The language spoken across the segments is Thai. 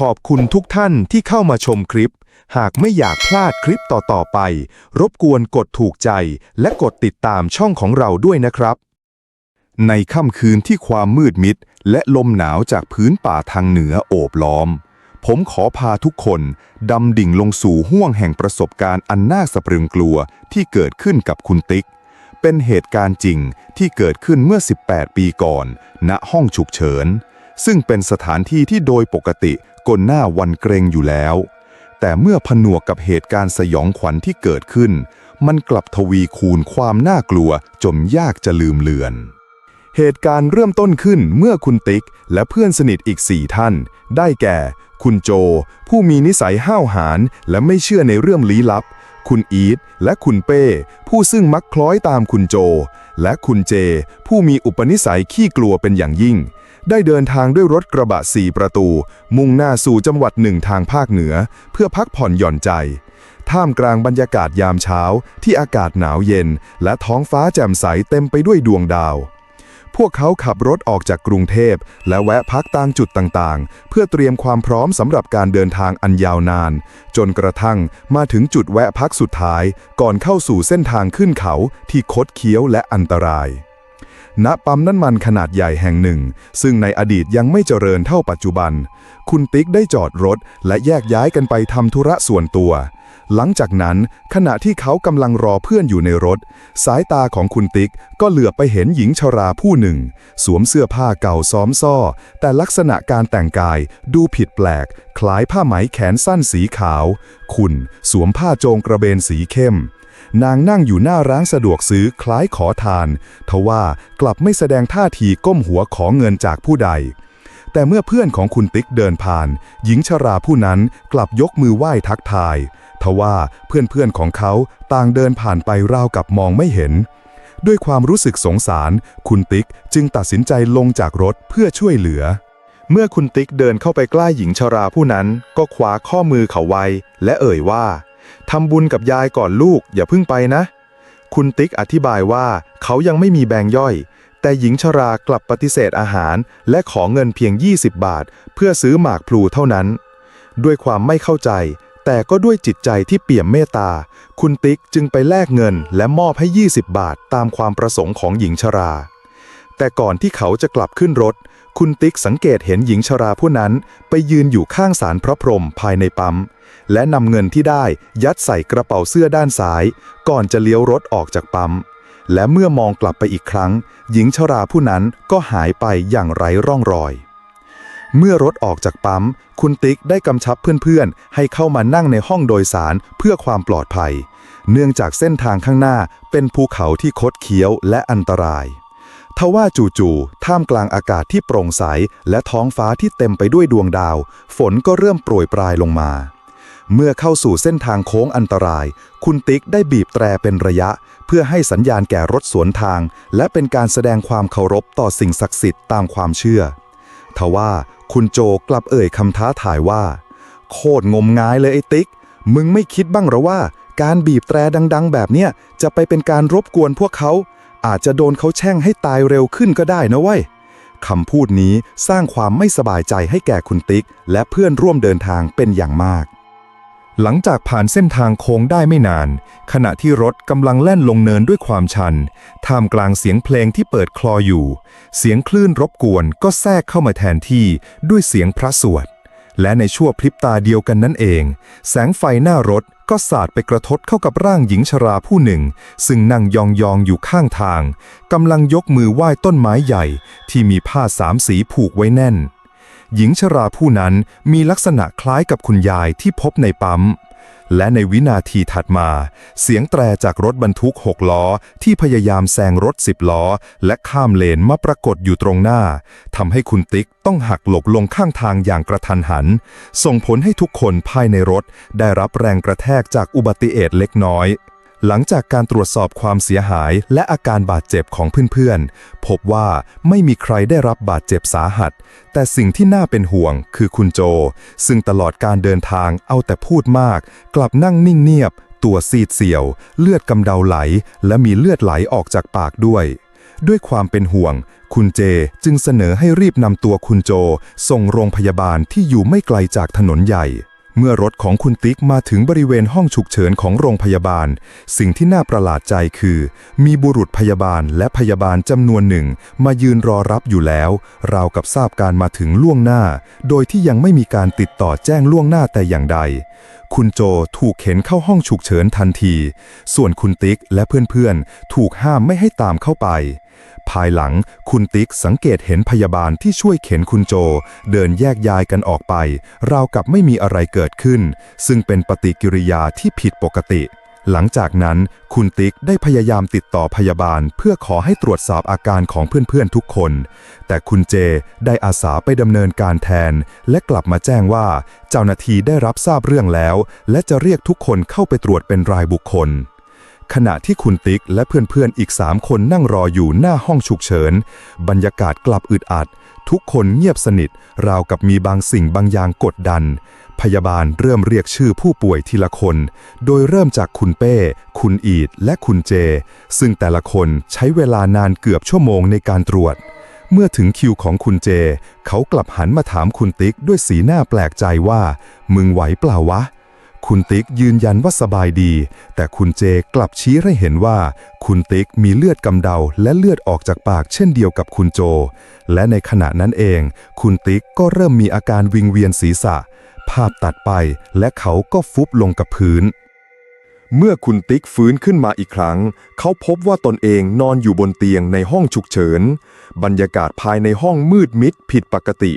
ขอบคุณทุกท่านที่เข้ามาชมคลิป หากไม่อยากพลาดคลิปต่อๆไป รบกวนกดถูกใจและกดติดตามช่องของเราด้วยนะครับ ในค่ำคืนที่ความมืดมิด และลมหนาวจากพื้นป่าทางเหนือโอบล้อม ผมขอพาทุกคนดำดิ่งลงสู่ห้วงแห่งประสบการณ์อันน่าสะพรึงกลัวที่เกิดขึ้นกับคุณติ๊ก เป็นเหตุการณ์จริงที่เกิดขึ้นเมื่อ 18 ปีก่อน ณห้องฉุกเฉิน ซึ่งเป็นสถานที่ที่โดยปกติกลหน้าวันเกรงอยู่แล้ว แต่เมื่อผนวกกับเหตุการณ์สยองขวัญที่เกิดขึ้น มันกลับทวีคูณความน่ากลัวจนยากจะลืมเลือน เหตุการณ์เริ่มต้นขึ้นเมื่อคุณติ๊ก และเพื่อนสนิทอีกสี่ท่าน ได้แก่ คุณโจ ผู้มีนิสัยห้าวหาญและไม่เชื่อในเรื่องลี้ลับ คุณอีทและคุณเป้ ผู้ซึ่งมักคล้อยตามคุณโจ และคุณเจ ผู้มีอุปนิสัยขี้กลัวเป็นอย่างยิ่ง ได้เดินทางด้วยรถกระบะสี่ประตู มุ่งหน้าสู่จังหวัดหนึ่งทางภาคเหนือ เพื่อพักผ่อนหย่อนใจ ท่ามกลางบรรยากาศยามเช้า ที่อากาศหนาวเย็น และท้องฟ้าแจ่มใสเต็มไปด้วยดวงดาว พวกเขาขับรถออกจากกรุงเทพ และแวะพักตามจุดต่างๆ เพื่อเตรียมความพร้อมสำหรับการเดินทางอันยาวนาน จนกระทั่งมาถึงจุดแวะพักสุดท้าย ก่อนเข้าสู่เส้นทางขึ้นเขาที่คดเคี้ยวและอันตราย ณปั๊มน้ำมันขนาดใหญ่แห่งหนึ่ง ซึ่งในอดีตยังไม่เจริญเท่าปัจจุบัน คุณติ๊กได้จอดรถและแยกย้ายกันไปทำธุระส่วนตัว หลังจากนั้นขณะที่เขากำลังรอเพื่อนอยู่ในรถ สายตาของคุณติ๊กก็เหลือบไปเห็นหญิงชราผู้หนึ่ง สวมเสื้อผ้าเก่าซ้อมซ่อแต่ลักษณะการแต่งกายดูผิดแปลก คล้ายผ้าไหมแขนสั้นสีขาว คุณสวมผ้าโจงกระเบนสีเข้ม นางนั่งอยู่หน้าร้านสะดวกซื้อคล้ายขอทาน ทว่ากลับไม่แสดงท่าทีก้มหัวขอเงินจากผู้ใด แต่เมื่อเพื่อนของคุณติ๊กเดินผ่าน หญิงชราผู้นั้นกลับยกมือไหว้ทักทาย ทว่าเพื่อนๆของเขาต่างเดินผ่านไปราวกับมองไม่เห็น ด้วยความรู้สึกสงสาร คุณติ๊กจึงตัดสินใจลงจากรถเพื่อช่วยเหลือเมื่อคุณติ๊กเดินเข้าไปใกล้หญิงชราผู้นั้น ก็คว้าข้อมือเขาไว้ และเอ่ยว่า ทำบุญกับยายก่อนลูก อย่าเพิ่งไปนะ คุณติ๊กอธิบายว่าเขายังไม่มีแบงย่อย แต่หญิงชรากลับปฏิเสธอาหาร และขอเงินเพียง 20 บาท เพื่อซื้อหมากพลูเท่านั้น ด้วยความไม่เข้าใจ แต่ก็ด้วยจิตใจที่เปี่ยมเมตตา คุณติ๊กจึงไปแลกเงินและมอบให้ 20 บาทตามความประสงค์ของหญิงชราแต่ก่อนที่เขาจะกลับขึ้นรถ คุณติ๊กสังเกตเห็นหญิงชราผู้นั้น ไปยืนอยู่ข้างศาลพระพรหมภายในปั๊ม และนำเงินที่ได้ยัดใส่กระเป๋าเสื้อด้านซ้าย ก่อนจะเลี้ยวรถออกจากปั๊ม และเมื่อมองกลับไปอีกครั้ง หญิงชราผู้นั้นก็หายไปอย่างไร้ร่องรอย เมื่อรถออกจากปั๊ม คุณติ๊กได้กำชับเพื่อนๆ ให้เข้ามานั่งในห้องโดยสารเพื่อความปลอดภัย เนื่องจากเส้นทางข้างหน้าเป็นภูเขาที่คดเคี้ยวและอันตรายทว่าจู่ๆ ท่ามกลางอากาศที่โปร่งใส และท้องฟ้าที่เต็มไปด้วยดวงดาว ฝนก็เริ่มโปรยปลายลงมา เมื่อเข้าสู่เส้นทางโค้งอันตราย คุณติ๊กได้บีบแตรเป็นระยะ เพื่อให้สัญญาณแก่รถสวนทาง และเป็นการแสดงความเคารพต่อสิ่งศักดิ์สิทธิ์ตามความเชื่อ ทว่าคุณโจกลับเอ่ยคำท้าทายว่า โคตรงมงายเลยไอ้ติ๊ก มึงไม่คิดบ้างหรอว่า การบีบแตรดัง ๆ แบบเนี้ยจะไปเป็นการรบกวนพวกเขา อาจจะโดนเขาแช่งให้ตายเร็วขึ้นก็ได้นะเว้ยคำพูดนี้สร้างความไม่สบายใจให้แก่คุณติ๊ก และเพื่อนร่วมเดินทางเป็นอย่างมาก หลังจากผ่านเส้นทางโค้งได้ไม่นาน ขณะที่รถกำลังแล่นลงเนินด้วยความชัน ท่ามกลางเสียงเพลงที่เปิดคลออยู่ เสียงคลื่นรบกวนก็แทรกเข้ามาแทนที่ด้วยเสียงพระสวด และในชั่วพริบตาเดียวกันนั่นเอง แสงไฟหน้ารถก็สาดไปกระทบเข้ากับร่างหญิงชราผู้หนึ่ง ซึ่งนั่งยองๆอยู่ข้างทางกำลังยกมือไหว้ต้นไม้ใหญ่ ที่มีผ้าสามสีผูกไว้แน่น หญิงชราผู้นั้นมีลักษณะคล้ายกับคุณยายที่พบในปั๊ม และในวินาทีถัดมา เสียงแตรจากรถบรรทุกหกล้อ ที่พยายามแซงรถสิบล้อ และข้ามเลนมาปรากฏอยู่ตรงหน้าทำให้คุณติ๊กต้องหักหลบลงข้างทางอย่างกระทันหัน ส่งผลให้ทุกคนภายในรถได้รับแรงกระแทกจากอุบัติเหตุเล็กน้อย หลังจากการตรวจสอบความเสียหายและอาการบาดเจ็บของเพื่อนๆ พบว่าไม่มีใครได้รับบาดเจ็บสาหัส แต่สิ่งที่น่าเป็นห่วงคือคุณโจ ซึ่งตลอดการเดินทางเอาแต่พูดมาก กลับนั่งนิ่งเงียบ ตัวซีดเสียว เลือดกำเดาไหล และมีเลือดไหลออกจากปากด้วย ด้วยความเป็นห่วง คุณเจจึงเสนอให้รีบนำตัวคุณโจ ส่งโรงพยาบาลที่อยู่ไม่ไกลจากถนนใหญ่ เมื่อรถของคุณติ๊กมาถึงบริเวณห้องฉุกเฉินของโรงพยาบาล สิ่งที่น่าประหลาดใจคือ มีบุรุษพยาบาลและพยาบาลจำนวนหนึ่ง มายืนรอรับอยู่แล้ว ราวกับทราบการมาถึงล่วงหน้า โดยที่ยังไม่มีการติดต่อแจ้งล่วงหน้าแต่อย่างใด คุณโจถูกเข็นเข้าห้องฉุกเฉินทันที ส่วนคุณติ๊กและเพื่อนๆ ถูกห้ามไม่ให้ตามเข้าไป ภายหลังคุณติ๊กสังเกตเห็นพยาบาลที่ช่วยเข็นคุณโจ เดินแยกย้ายกันออกไป ราวกับไม่มีอะไรเกิดขึ้น ซึ่งเป็นปฏิกิริยาที่ผิดปกติ หลังจากนั้น คุณติ๊กได้พยายามติดต่อพยาบาล เพื่อขอให้ตรวจสอบอาการของเพื่อนๆทุกคน แต่คุณเจได้อาสาไปดำเนินการแทน และกลับมาแจ้งว่า เจ้าหน้าที่ได้รับทราบเรื่องแล้ว และจะเรียกทุกคนเข้าไปตรวจเป็นรายบุคคล ขณะที่คุณติ๊กและเพื่อนๆอีกสามคนนั่งรออยู่หน้าห้องฉุกเฉิน บรรยากาศกลับอึดอัด ทุกคนเงียบสนิท ราวกับมีบางสิ่งบางอย่างกดดัน พยาบาลเริ่มเรียกชื่อผู้ป่วยทีละคน โดยเริ่มจากคุณเป้ คุณอีด และคุณเจ ซึ่งแต่ละคนใช้เวลานานเกือบชั่วโมงในการตรวจ เมื่อถึงคิวของคุณเจ เขากลับหันมาถามคุณติ๊กด้วยสีหน้าแปลกใจว่า มึงไหวเปล่าวะ คุณติ๊กยืนยันว่าสบายดี แต่คุณเจกลับชี้ให้เห็นว่า คุณติ๊กมีเลือดกำเดาและเลือดออกจากปากเช่นเดียวกับคุณโจ และในขณะนั้นเอง คุณติ๊กก็เริ่มมีอาการวิงเวียนศีรษะ ภาพตัดไปและเขาก็ฟุบลงกับพื้น เมื่อคุณติ๊กฟื้นขึ้นมาอีกครั้ง เขาพบว่าตนเองนอนอยู่บนเตียงในห้องฉุกเฉิน บรรยากาศภายในห้องมืดมิดผิดปกติ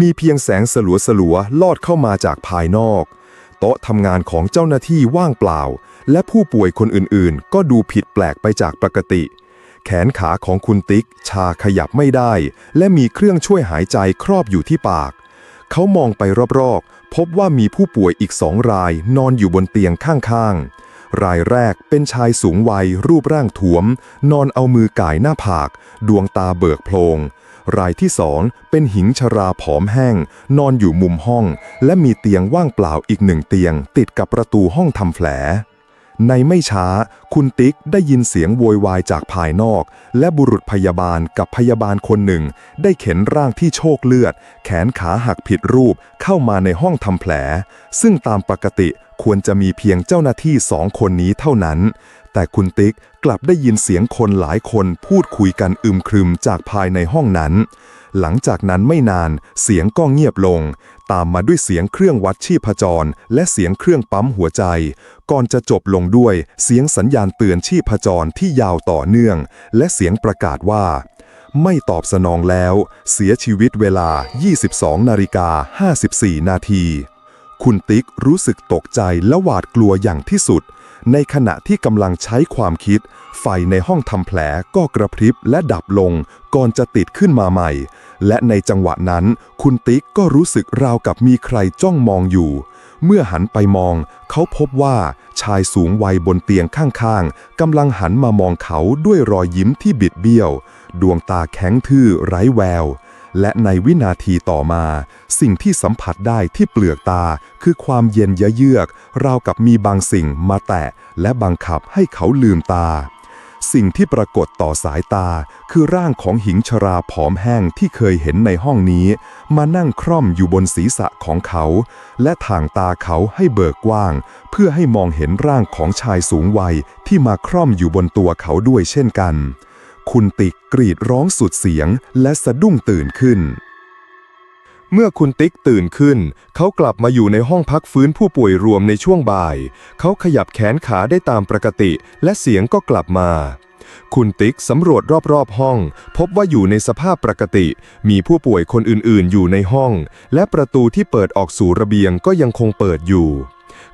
มีเพียงแสงสลัวสลัวๆลอดเข้ามาจากภายนอก โต๊ะทำงานของเจ้าหน้าที่ว่างเปล่า และผู้ป่วยคนอื่นๆ ก็ดูผิดแปลกไปจากปกติ แขนขาของคุณติ๊ก ชาขยับไม่ได้ และมีเครื่องช่วยหายใจครอบอยู่ที่ปาก เขามองไปรอบๆ พบว่ามีผู้ป่วยอีกสองรายนอนอยู่บนเตียงข้างๆ รายแรกเป็นชายสูงวัยรูปร่างถ้วม นอนเอามือก่ายหน้าผาก ดวงตาเบิกโพลง รายที่สองเป็นหญิงชราผอมแห้ง นอนอยู่มุมห้อง และมีเตียงว่างเปล่าอีกหนึ่งเตียง ติดกับประตูห้องทำแผล ในไม่ช้า คุณติ๊กได้ยินเสียงโวยวายจากภายนอก และบุรุษพยาบาลกับพยาบาลคนหนึ่ง ได้เข็นร่างที่โชคเลือด แขนขาหักผิดรูปเข้ามาในห้องทำแผล ซึ่งตามปกติ ควรจะมีเพียงเจ้าหน้าที่สองคนนี้เท่านั้น แต่คุณติ๊กกลับได้ยินเสียงคนหลายคนพูดคุยกันอึมครึมจากภายในห้องนั้น หลังจากนั้นไม่นานเสียงก็เงียบลง ตามมาด้วยเสียงเครื่องวัดชีพจร และเสียงเครื่องปั๊มหัวใจ ก่อนจะจบลงด้วยเสียงสัญญาณเตือนชีพจรที่ยาวต่อเนื่อง และเสียงประกาศว่าไม่ตอบสนองแล้ว เสียชีวิตเวลา 22 นาฬิกา 54 นาที คุณติ๊กรู้สึกตกใจและหวาดกลัวอย่างที่สุด ในขณะที่กำลังใช้ความคิด ไฟในห้องทำแผลก็กระพริบและดับลง ก่อนจะติดขึ้นมาใหม่ และในจังหวะนั้น คุณติ๊กก็รู้สึกราวกับมีใครจ้องมองอยู่ เมื่อหันไปมอง เขาพบว่าชายสูงวัยบนเตียงข้างๆกำลังหันมามองเขาด้วยรอยยิ้มที่บิดเบี้ยว ดวงตาแข็งทื่อไร้แวว และในวินาทีต่อมา สิ่งที่สัมผัสได้ที่เปลือกตา คือความเย็นยะเยือกราวกับมีบางสิ่งมาแตะ และบังคับให้เขาลืมตา สิ่งที่ปรากฏต่อสายตา คือร่างของหญิงชราผอมแห้งที่เคยเห็นในห้องนี้ มานั่งคร่อมอยู่บนศีรษะของเขา และถ่างตาเขาให้เบิกกว้าง เพื่อให้มองเห็นร่างของชายสูงวัยที่มาคร่อมอยู่บนตัวเขาด้วยเช่นกัน คุณติ๊กกรีดร้องสุดเสียงและสะดุ้งตื่นขึ้น เมื่อคุณติ๊กตื่นขึ้น เขากลับมาอยู่ในห้องพักฟื้นผู้ป่วยรวมในช่วงบ่าย เขาขยับแขนขาได้ตามปกติ และเสียงก็กลับมา คุณติ๊กสำรวจรอบๆห้อง พบว่าอยู่ในสภาพปกติ มีผู้ป่วยคนอื่นๆ อยู่ในห้อง และประตูที่เปิดออกสู่ระเบียงก็ยังคงเปิดอยู่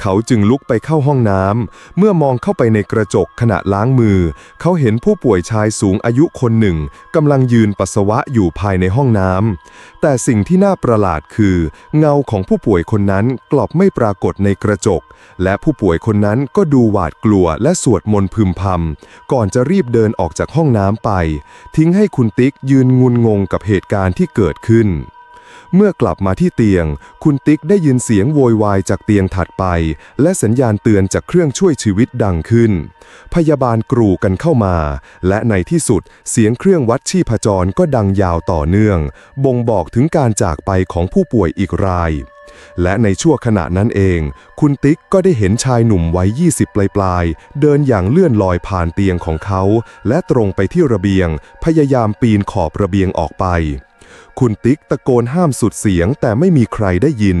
เขาจึงลุกไปเข้าห้องน้ำ เมื่อมองเข้าไปในกระจกขณะล้างมือ เขาเห็นผู้ป่วยชายสูงอายุคนหนึ่งกำลังยืนปัสสาวะอยู่ภายในห้องน้ำ แต่สิ่งที่น่าประหลาดคือ เงาของผู้ป่วยคนนั้นกลับไม่ปรากฏในกระจก และผู้ป่วยคนนั้นก็ดูหวาดกลัวและสวดมนต์พึมพำก่อนจะรีบเดินออกจากห้องน้ำไป ทิ้งให้คุณติ๊กยืนงุนงงกับเหตุการณ์ที่เกิดขึ้น เมื่อกลับมาที่เตียง คุณติ๊กได้ยินเสียงโวยวายจากเตียงถัดไป และสัญญาณเตือนจากเครื่องช่วยชีวิตดังขึ้น พยาบาลกรูกันเข้ามา และในที่สุดเสียงเครื่องวัดชีพจรก็ดังยาวต่อเนื่อง บ่งบอกถึงการจากไปของผู้ป่วยอีกราย และในชั่วขณะนั้นเอง คุณติ๊กก็ได้เห็นชายหนุ่มวัย 20 ปลายๆเดินอย่างเลื่อนลอยผ่านเตียงของเขา และตรงไปที่ระเบียง พยายามปีนขอบระเบียงออกไป คุณติ๊กตะโกนห้ามสุดเสียงแต่ไม่มีใครได้ยิน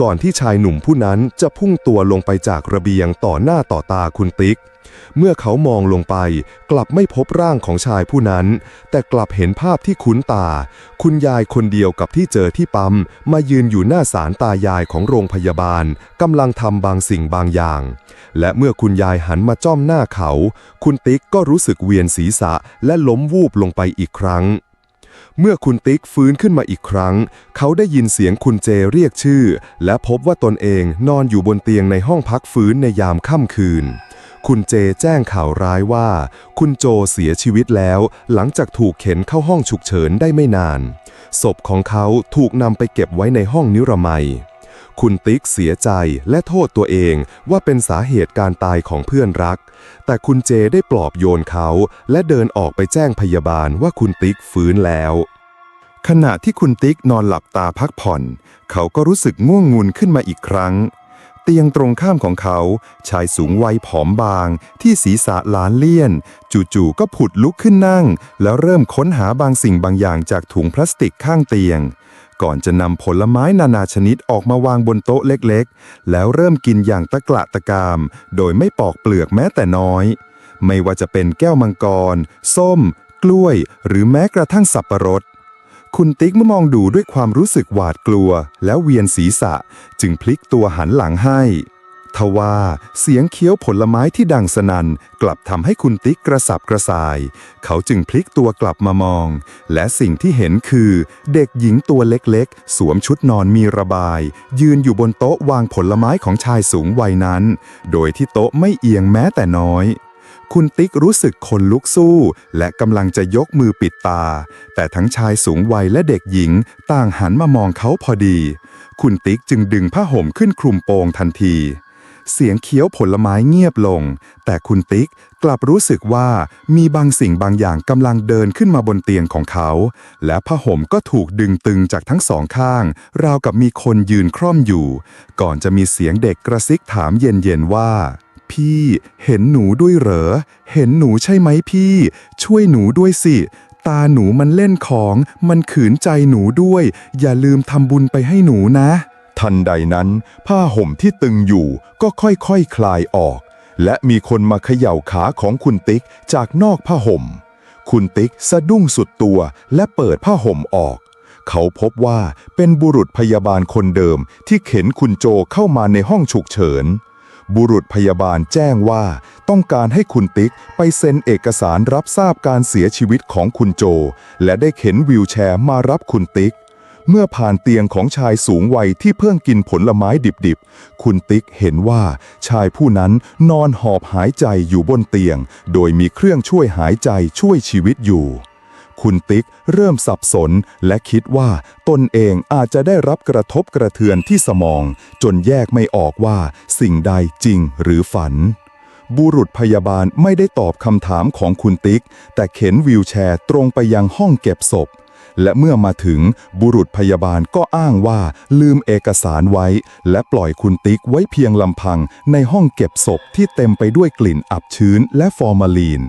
ก่อนที่ชายหนุ่มผู้นั้นจะพุ่งตัวลงไปจากระเบียงต่อหน้าต่อตาคุณติ๊ก เมื่อเขามองลงไป กลับไม่พบร่างของชายผู้นั้น แต่กลับเห็นภาพที่คุ้นตา คุณยายคนเดียวกับที่เจอที่ปั๊มมายืนอยู่หน้าศาลตายายของโรงพยาบาลกำลังทำบางสิ่งบางอย่าง และเมื่อคุณยายหันมาจ้องหน้าเขา คุณติ๊กก็รู้สึกเวียนศีรษะและล้มวูบลงไปอีกครั้ง เมื่อคุณติ๊กฟื้นขึ้นมาอีกครั้ง เขาได้ยินเสียงคุณเจเรียกชื่อ และพบว่าตนเองนอนอยู่บนเตียงในห้องพักฟื้นในยามค่ำคืน คุณเจแจ้งข่าวร้ายว่า คุณโจเสียชีวิตแล้ว หลังจากถูกเข็นเข้าห้องฉุกเฉินได้ไม่นาน ศพของเขาถูกนำไปเก็บไว้ในห้องนิรมัย คุณติ๊กเสียใจและโทษตัวเองว่าเป็นสาเหตุการตายของเพื่อนรัก แต่คุณเจได้ปลอบโยนเขา และเดินออกไปแจ้งพยาบาลว่าคุณติ๊กฟื้นแล้ว ขณะที่คุณติ๊กนอนหลับตาพักผ่อน เขาก็รู้สึกง่วงงุนขึ้นมาอีกครั้ง เตียงตรงข้ามของเขา ชายสูงวัยผอมบาง ที่ศีรษะล้านเลี่ยน จู่ๆก็ผุดลุกขึ้นนั่ง แล้วเริ่มค้นหาบางสิ่งบางอย่างจากถุงพลาสติกข้างเตียง ก่อนจะนำผลไม้นานาชนิดออกมาวางบนโต๊ะเล็กๆ แล้วเริ่มกินอย่างตะกละตะกาม โดยไม่ปอกเปลือกแม้แต่น้อย ไม่ว่าจะเป็นแก้วมังกร ส้ม กล้วย หรือแม้กระทั่งสับปะรด คุณติ๊กเมื่อมองดูด้วยความรู้สึกหวาดกลัว แล้วเวียนศีรษะ จึงพลิกตัวหันหลังให้ ทว่าเสียงเคี้ยวผลไม้ที่ดังสนัน่นกลับทำให้คุณติ๊กกระสับกระส่าย เขาจึงพลิกตัวกลับมามอง และสิ่งที่เห็นคือ เด็กหญิงตัวเล็กๆ สวมชุดนอนมีระบาย ยืนอยู่บนโต๊ะวางผลไม้ของชายสูงวัยนั้น โดยที่โต๊ะไม่เอียงแม้แต่น้อยคุณติ๊กรู้สึกคนลุกสู้ และกำลังจะยกมือปิดตา แต่ทั้งชายสูงวัยและเด็กหญิง ต่างหันมามองเขาพอดี คุณติ๊กจึงดึงผ้าห่มขึ้นคลุมโปงทันที เสียงเคี้ยวผลไม้เงียบลง แต่คุณติ๊กกลับรู้สึกว่ามีบางสิ่งบางอย่างกำลังเดินขึ้นมาบนเตียงของเขา และผ้าห่มก็ถูกดึงตึงจากทั้งสองข้าง ราวกับมีคนยืนคร่อมอยู่ ก่อนจะมีเสียงเด็กกระซิกถามเย็นๆว่า พี่เห็นหนูด้วยเหรอ เห็นหนูใช่ไหมพี่ ช่วยหนูด้วยสิตาหนูมันเล่นของ มันขืนใจหนูด้วย อย่าลืมทำบุญไปให้หนูนะ ทันใดนั้น ผ้าห่มที่ตึงอยู่ก็ค่อยๆคคลายออก และมีคนมาเขย่าขาของคุณติ๊กจากนอกผ้าห่ม คุณติ๊กสะดุ้งสุดตัวและเปิดผ้าห่มออก เขาพบว่าเป็นบุรุษพยาบาลคนเดิมที่เข็นคุณโจเข้ามาในห้องฉุกเฉิน บุรุษพยาบาลแจ้งว่าต้องการให้คุณติ๊กไปเซ็นเอกสารรับทราบการเสียชีวิตของคุณโจ และได้เข็นวีลแชร์มารับคุณติ๊ก เมื่อผ่านเตียงของชายสูงวัยที่เพิ่งกินผลไม้ดิบๆ คุณติ๊กเห็นว่าชายผู้นั้นนอนหอบหายใจอยู่บนเตียง โดยมีเครื่องช่วยหายใจช่วยชีวิตอยู่ คุณติ๊กเริ่มสับสนและคิดว่าตนเองอาจจะได้รับกระทบกระเทือนที่สมอง จนแยกไม่ออกว่าสิ่งใดจริงหรือฝันบุรุษพยาบาลไม่ได้ตอบคำถามของคุณติ๊ก แต่เข็นวีลแชร์ตรงไปยังห้องเก็บศพ และเมื่อมาถึงบุรุษพยาบาลก็อ้างว่าลืมเอกสารไว้ และปล่อยคุณติ๊กไว้เพียงลำพัง ในห้องเก็บศพที่เต็มไปด้วยกลิ่นอับชื้นและฟอร์มาลีน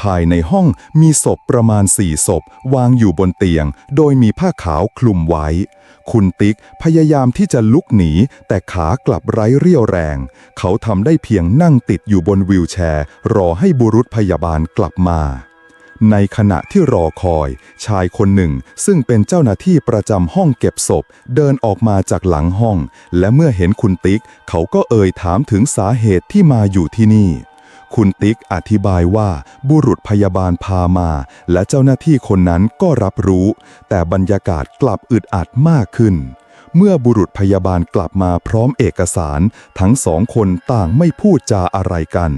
ภายในห้องมีศพประมาณสี่ศพ วางอยู่บนเตียง โดยมีผ้าขาวคลุมไว้ คุณติ๊กพยายามที่จะลุกหนี แต่ขากลับไร้เรี่ยวแรง เขาทำได้เพียงนั่งติดอยู่บนวีลแชร์ รอให้บุรุษพยาบาลกลับมา ในขณะที่รอคอย ชายคนหนึ่ง ซึ่งเป็นเจ้าหน้าที่ประจำห้องเก็บศพ เดินออกมาจากหลังห้อง และเมื่อเห็นคุณติ๊ก เขาก็เอ่ยถามถึงสาเหตุที่มาอยู่ที่นี่ คุณติ๊กอธิบายว่าบุรุษพยาบาลพามา และเจ้าหน้าที่คนนั้นก็รับรู้ แต่บรรยากาศกลับอึดอัดมากขึ้น เมื่อบุรุษพยาบาลกลับมาพร้อมเอกสาร ทั้งสองคนต่างไม่พูดจาอะไรกัน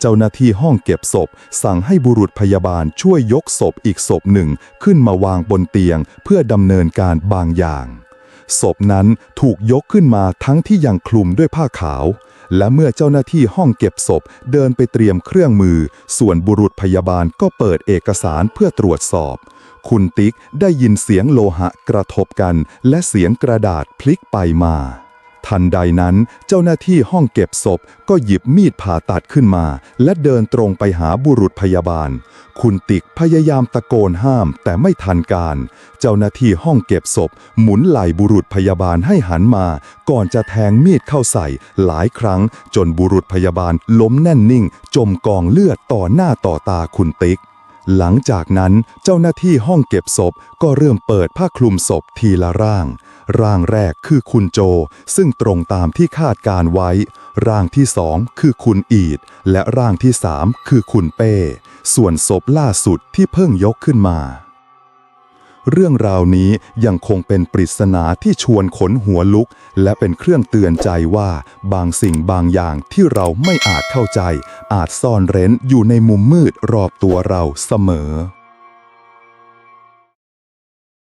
เจ้าหน้าที่ห้องเก็บศพ สั่งให้บุรุษพยาบาลช่วยยกศพอีกศพหนึ่งขึ้นมาวางบนเตียง เพื่อดำเนินการบางอย่าง ศพนั้นถูกยกขึ้นมาทั้งที่ยังคลุมด้วยผ้าขาว และเมื่อเจ้าหน้าที่ห้องเก็บศพเดินไปเตรียมเครื่องมือ ส่วนบุรุษพยาบาลก็เปิดเอกสารเพื่อตรวจสอบ คุณติ๊กได้ยินเสียงโลหะกระทบกัน และเสียงกระดาษพลิกไปมา ทันใดนั้นเจ้าหน้าที่ห้องเก็บศพก็หยิบมีดผ่าตัดขึ้นมา และเดินตรงไปหาบุรุษพยาบาล คุณติ๊กพยายามตะโกนห้ามแต่ไม่ทันการ เจ้าหน้าที่ห้องเก็บศพ หมุนไหล่บุรุษพยาบาลให้หันมา ก่อนจะแทงมีดเข้าใส่หลายครั้ง จนบุรุษพยาบาลล้มแน่นนิ่ง จมกองเลือดต่อหน้าต่อตาคุณติ๊ก หลังจากนั้นเจ้าหน้าที่ห้องเก็บศพก็เริ่มเปิดผ้าคลุมศพทีละร่าง ร่างแรกคือคุณโจ ซึ่งตรงตามที่คาดการไว้ ร่างที่สองคือคุณอีด และร่างที่สามคือคุณเป้ ส่วนศพล่าสุดที่เพิ่งยกขึ้นมา เรื่องราวนี้ยังคงเป็นปริศนาที่ชวนขนหัวลุก และเป็นเครื่องเตือนใจว่า บางสิ่งบางอย่างที่เราไม่อาจเข้าใจ อาจซ่อนเร้นอยู่ในมุมมืดรอบตัวเราเสมอ